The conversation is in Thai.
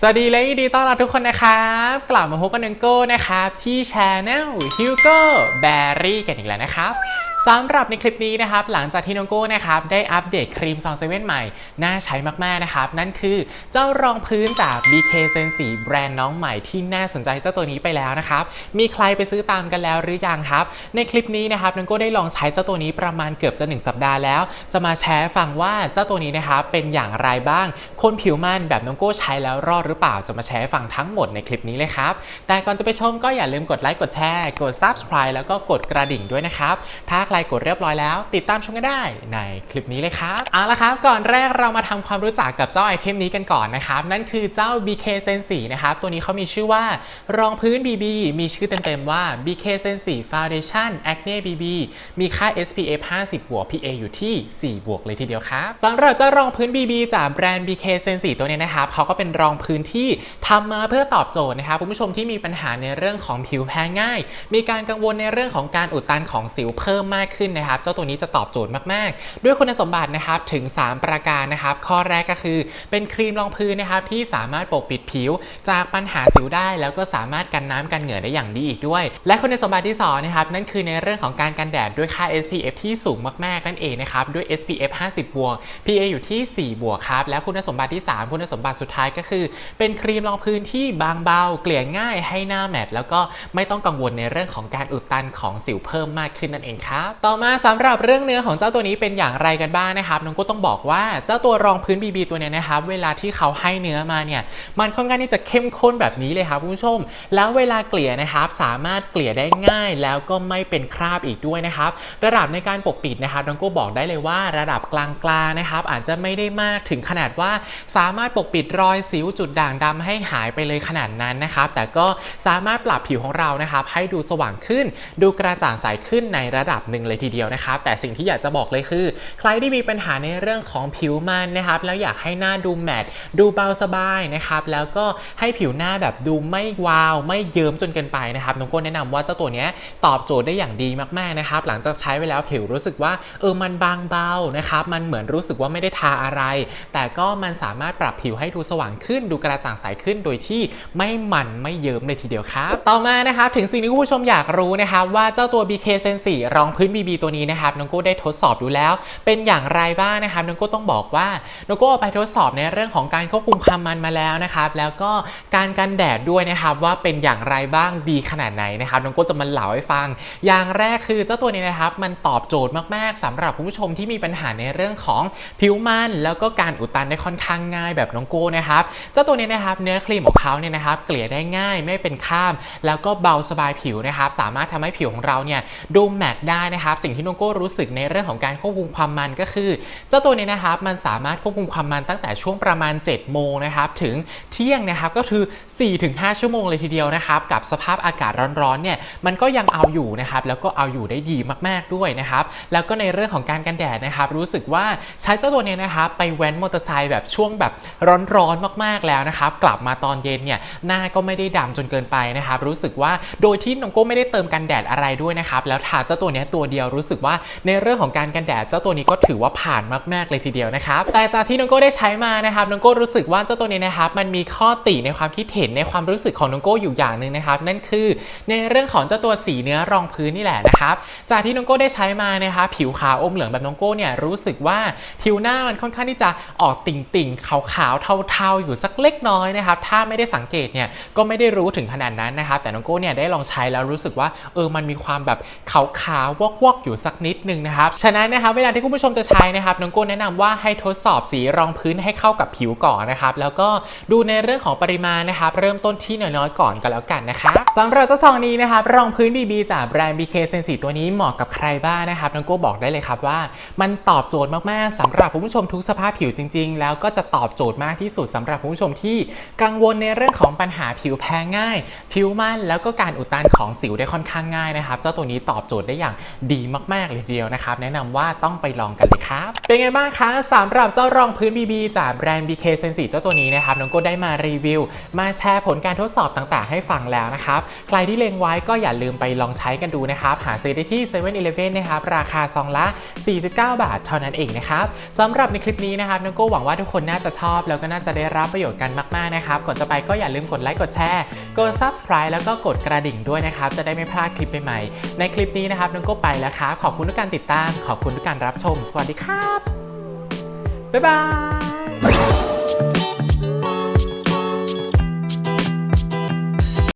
สวัสดีและยินดีต้อนรับทุกคนนะครับ กลับมาพบกันนังโก้นะครับ ที่ช anel Hugo Berry กันอีกแล้วนะครับ สำหรับในคลิปนี้นะครับหลังจากที่น้องโก้นะครับได้อัปเดตครีมซองเซเว่นใหม่ น่าใช้มากๆนะครับ นั่นคือเจ้ารองพื้นจาก BK Sensi แบรนด์น้องใหม่ที่น่าสนใจเจ้าตัวนี้ไปแล้วนะครับ มีใครไปซื้อตามกันแล้วหรือยังครับ ในคลิปนี้นะครับน้องโก้ได้ลองใช้เจ้าตัวนี้ประมาณเกือบจะ 1 สัปดาห์แล้ว จะมาแชร์ฟังว่าเจ้าตัวนี้นะครับเป็นอย่างไรบ้าง คนผิวมันแบบน้องโก้ใช้แล้วรอดหรือเปล่าจะมาแชร์ฟังทั้งหมดในคลิปนี้เลยครับแต่ก่อนจะไปชมก็อย่าลืมกดไลค์กดแชร์กด subscribe แล้วก็กดกระดิ่งด้วยนะครับถ้าใครกดเรียบร้อยแล้ว ติดตามชมกันได้ในคลิปนี้เลยครับเอาละครับ ก่อนแรกเรามาทำความรู้จักกับเจ้าไอเทมนี้กันก่อนนะครับ นั่นคือเจ้า BK Sensi นะครับ ตัวนี้เขามีชื่อว่ารองพื้น BB มีชื่อเต็มๆว่า BK Sensi Foundation Acne BB มีค่า SPF 50 บวก PA อยู่ที่ 4 บวกเลยทีเดียวครับสำหรับเจ้ารองพื้น BB จากแบรนด์ BK Sensi ตัวนี้นะครับเขาก็เป็นรองพื้นที่ทำมาเพื่อตอบโจทย์นะครับคุณผู้ชมที่มีปัญหาในเรื่องของผิวแพ้ง่าย มีการกังวลในเรื่องของการอุดตันของสิวเพิ่มมากขึ้นนะครับ เจ้าตัวนี้จะตอบโจทย์มากๆ ด้วยคุณสมบัตินะครับถึง 3 ประการนะครับ ข้อแรกก็คือเป็นครีมรองพื้นนะครับที่สามารถปกปิดผิว จากปัญหาสิวได้ แล้วก็สามารถกันน้ำกันเหงื่อได้อย่างดีอีกด้วย และคุณสมบัติที่สองนะครับนั่นคือในเรื่องของการกันแดดด้วยค่า SPF ที่สูงมากๆนั่นเองนะครับด้วย SPF 50 บวก PA อยู่ที่ 4 บวกครับ และคุณสมบัติที่ 3 คุณสมบัติสุดท้ายก็คือ เป็นครีมรองพื้นที่บางเบาเกลี่ยง่ายให้หน้าแมตต์แล้วก็ไม่ต้องกังวลในเรื่องของการอุดตันของสิวเพิ่มมากขึ้นนั่นเองครับต่อมาสำหรับเรื่องเนื้อของเจ้าตัวนี้เป็นอย่างไรกันบ้างนะครับน้องก็ต้องบอกว่าเจ้าตัวรองพื้น BB ตัวเนี้ยนะครับเวลาที่เขาให้เนื้อมาเนี่ยมันค่อนข้างที่จะเข้มข้นแบบนี้เลยครับคุณผู้ชม แล้วเวลาเกลี่ยนะครับสามารถเกลี่ยได้ง่ายแล้วก็ไม่เป็นคราบอีกด้วยนะครับระดับในการปกปิดนะครับน้องก็บอกได้เลยว่าระดับกลางๆนะครับอาจจะไม่ได้มากถึงขนาดว่าสามารถปกปิดรอยสิวจุดด่างดำให้หายไปเลยขนาดนั้นนะครับแต่ก็สามารถปรับผิวของเรานะครับให้ดูสว่างขึ้น ดูกระจ่างใสขึ้นในระดับหนึ่งเลยทีเดียวนะครับ แต่สิ่งที่อยากจะบอกเลยคือ ใครที่มีปัญหาในเรื่องของผิวมันนะครับ แล้วอยากให้หน้าดูแมตต์ดูเบาสบายนะครับ แล้วก็ให้ผิวหน้าแบบดูไม่วาว ไม่เยิ้มจนเกินไปนะครับน้องโก้แนะนำว่าเจ้าตัวนี้ตอบโจทย์ได้อย่างดีมากๆนะครับ หลังจากใช้ไปแล้วผิวรู้สึกว่าเออมันบางเบานะครับ มันเหมือนรู้สึกว่าไม่ได้ทาอะไร แต่ก็มันสามารถปรับผิวให้ดูสว่างขึ้น ดูกระจ่างใสขึ้นโดยที่ไม่มันไม่เยิ้มเลยทีเดียวครับ ต่อมานะครับถึงสิ่งที่คุณผู้ชมอยากรู้นะครับว่าเจ้าตัว BK Sensi รองพื้น BB ตัวนี้นะครับน้องโก้ได้ทดสอบดูแล้ว เป็นอย่างไรบ้างนะครับน้องโก้ต้องบอกว่าน้องโก้เอาไปทดสอบในเรื่องของการควบคุมความมันมาแล้วนะครับแล้วก็การกันแดดด้วยนะครับว่าเป็นอย่างไรบ้างดีขนาดไหนนะครับน้องโก้จะมาเล่าให้ฟัง อย่างแรกคือเจ้าตัวนี้นะครับมันตอบโจทย์มากๆสำหรับคุณผู้ชมที่มีปัญหาในเรื่องของผิวมันแล้วก็การอุดตันได้ค่อนข้างง่ายแบบน้องโก้นะครับเจ้าตัวนี้นะครับเนื้อครีมของเขาเนี่ยนะครับเกลี่ยได้ง่ายไม่เป็นข้าม แล้วก็เบาสบายผิวนะครับสามารถทำให้ผิวของเราเนี่ยดูแมตต์ได้นะครับสิ่งที่น้องโก้รู้สึกในเรื่องของการควบคุมความมันก็คือ เจ้าตัวนี้นะครับมันสามารถควบคุมความมันตั้งแต่ช่วงประมาณ 7 โมงนะครับถึงเที่ยงนะครับก็คือ 4-5 ชั่วโมงเลยทีเดียวนะครับกับสภาพอากาศร้อนๆเนี่ยมันก็ยังเอาอยู่นะครับแล้วก็เอาอยู่ได้ดีมากๆด้วยนะครับแล้วก็ในเรื่องของการกันแดดนะครับรู้สึกว่าใช้เจ้าตัวนี้นะครับไปแว้นมอเตอร์ไซค์แบบช่วงแบบร้อนๆมากๆแล้วนะครับกลับมาตอนเย็นเนี่ยหน้าก็ไม่ได้ดำจนเกินไปนะครับรู้สึกว่าโดยที่น้องโก้ไม่ได้เติมกันแดดอะไรด้วยนะครับแล้วทาเจ้าตัวนี้ตัวเดียวรู้สึกว่าในเรื่องของการกันแดดเจ้าตัวนี้ก็ถือว่าผ่านมาก ๆ เลยทีเดียวนะครับ แต่จากที่น้องโก้ได้ใช้มานะครับน้องโก้รู้สึกว่าเจ้าตัวนี้นะครับมันมีข้อติในความคิดเห็นในความรู้สึกของน้องโก้อยู่อย่างหนึ่งนะครับนั่นคือในเรื่องของเจ้าตัวสีเนื้อรองพื้นนี่แหละนะครับจากที่น้องโก้ได้ใช้มานะครับผิวขาวอมเหลืองแบบน้องโก้เนี่ยรู้สึกว่าผิวหน้ามันค่อนข้างที่จะออกติ่งๆขาวๆเทาๆอยู่สักเล็กน้อยนะครับถ้าไม่ได้สังเกตเนี่ยก็ไม่ได้รู้ถึงขนาดนั้นนะครับแต่น้องโก้เนี่ยได้ลองใช้แล้วรู้สึกว่าเออมันมีความแบบขาวๆวอกๆอยู่สักนิดนึงนะครับฉะนั้นนะครับเวลาที่คุณผู้ชมจะใช้นะครับน้องโก้แนะนำว่าให้ทดสอบสีรองพื้นให้เข้ากับผิวก่อนนะครับแล้วก็ดูในเรื่องของปริมาณนะครับเริ่มต้นที่น้อยๆก่อนก็แล้วกันนะครับ สำหรับเจ้าซองนี้นะครับรองพื้น BB จากแบรนด์ BK Sensi ตัวนี้เหมาะกับใครบ้างนะครับน้องโก้บอกได้เลยครับว่า มันตอบโจทย์มากๆสำหรับคุณผู้ชมทุกสภาพผิวจริง ๆ แล้วก็จะตอบโจทย์มากที่สุดสำหรับคุณผู้ชมที่กังวลในเรื่องของปัญหาผิวแพ้ง่าย ผิวมันแล้วก็การอุดตันของสิวได้ค่อนข้างง่ายนะครับเจ้าตัวนี้ตอบโจทย์ได้อย่างดีมากๆเลยทีเดียวนะครับแนะนำว่าต้องไปลองกันเลยครับเป็นไงบ้างคะสำหรับเจ้ารองพื้น BB จากแบรนด์ BK Sensi เจ้าตัวนี้นะครับน้องโก้ได้มารีวิว มาแชร์ผลการทดสอบต่างๆ ให้ฟังแล้วนะครับใครที่เล็งไว้ก็อย่าลืมไปลองใช้กันดูนะครับ หาซื้อได้ที่7 e เ e ่ e อนะครับ ราคาซองละ 49 บาท เท่านั้นเองนะครับสำหรับในคลิปนี้นะครับน้องโก้หวังว่าทุกคนน่าจะชอบ แล้วก็น่าจะได้รับประโยชน์กันมากๆนะครับ ก่อนจะไปก็อย่าลืมกดไลค์กดแชร์ กด subscribe แล้วก็กดกระดิ่งด้วยนะครับ จะได้ไม่พลาดคลิปใหม่ๆในคลิปนี้นะครับน้องโก้ไปแล้วครับขอบคุณทุกการติดตาม ขอบคุณทุกการรับชม สวัสดีครับบ๊ายบาย